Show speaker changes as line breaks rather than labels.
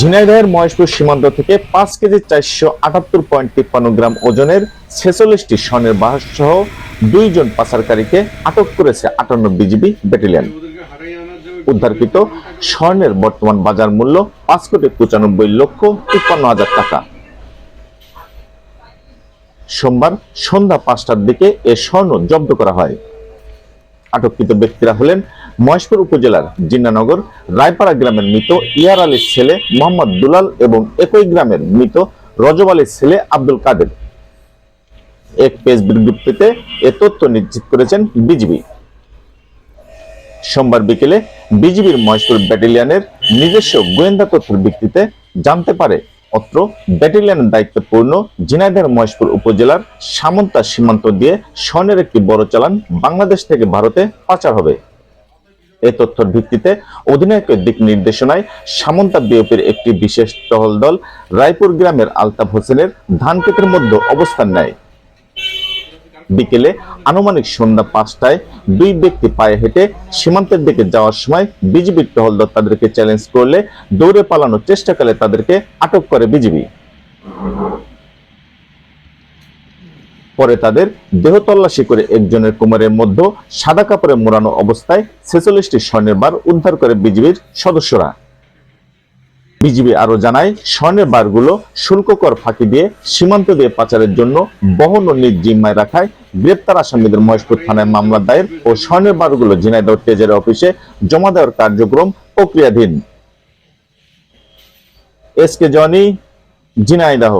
ঝিনাইদহের মহেশপুর সীমান্ত থেকে পাঁচ কেজি চারশো আটাত্তর পয়েন্ট তিপ্পান্ন গ্রাম ওজনের ছেচল্লিশটি স্বর্ণের বাহস সহ দুইজন পাচারকারীকে আটক করেছে আটান্ন বিজিবি ব্যাটালিয়ন। উদ্ধারকৃত স্বর্ণের বর্তমান বাজার মূল্য পাঁচ কোটি পঁচানব্বই লক্ষ তিপ্পান্ন হাজার টাকা। সোমবার সন্ধ্যা পাঁচটার দিকে এ স্বর্ণ জব্দ করা হয়। আটককৃত ব্যক্তিরা হলেন মহেশপুর উপজেলার জিন্নানগর, রায়পাড়া গ্রামের মৃত ইয়ার আলীর ছেলে মোহাম্মদ দুলাল এবং একই গ্রামের মৃত রজব আলীর ছেলে আব্দুল কাদের। এক পেজ বিজ্ঞপ্তিতে এ তথ্য নিশ্চিত করেছেন বিজিবি। সোমবার বিকেলে বিজিবির মহেশপুর ব্যাটালিয়নের নিজস্ব গোয়েন্দা তথ্যের ভিত্তিতে জানতে পারে অত্র ব্যাটালিয়নের দায়িত্বপূর্ণ ঝিনাইদহের মহেশপুর উপজেলার সামন্তা সীমান্ত দিয়ে স্বর্ণের একটি বড় চালান বাংলাদেশ থেকে ভারতে পাচার হবে। এ তথ্যের ভিত্তিতে অধিনায়কের দিক নির্দেশনায় সামন্তা বিওপির একটি বিশেষ টহল দল রায়পুর গ্রামের আলতাফ হোসেনের ধান ক্ষেতের মধ্যে অবস্থান নেয়। বিকেলে আনুমানিক সন্ধ্যা পাঁচটায় দুই ব্যক্তি পায়ে হেঁটে সীমান্তের দিকে যাওয়ার সময় বিজিবির টহল দল তাদেরকে চ্যালেঞ্জ করলে দৌড়ে পালানোর চেষ্টাকালে তাদেরকে আটক করে বিজিবি। পরে তাদের দেহ তল্লাশি করে একজনের কোমরের মধ্যে সাদা কাপড়ে মোড়ানো অবস্থায় ছেচল্লিশটি স্বর্ণের বার উদ্ধার করে বিজিবির সদস্যরা। বিজিবি আরও জানায়, স্বর্ণের বারগুলো শুল্ক কর ফাঁকি দিয়ে সীমান্ত দিয়ে পাচারের জন্য বহন ও নিজ জিম্মায় রাখায় গ্রেপ্তার আসামিদের মহেশপুর থানায় মামলা দায়ের ও স্বর্ণের বারগুলো ঝিনাইদহ ট্রেজারি অফিসে জমা দেওয়ার কার্যক্রম প্রক্রিয়াধীন। S K Jony, Jhenaidah.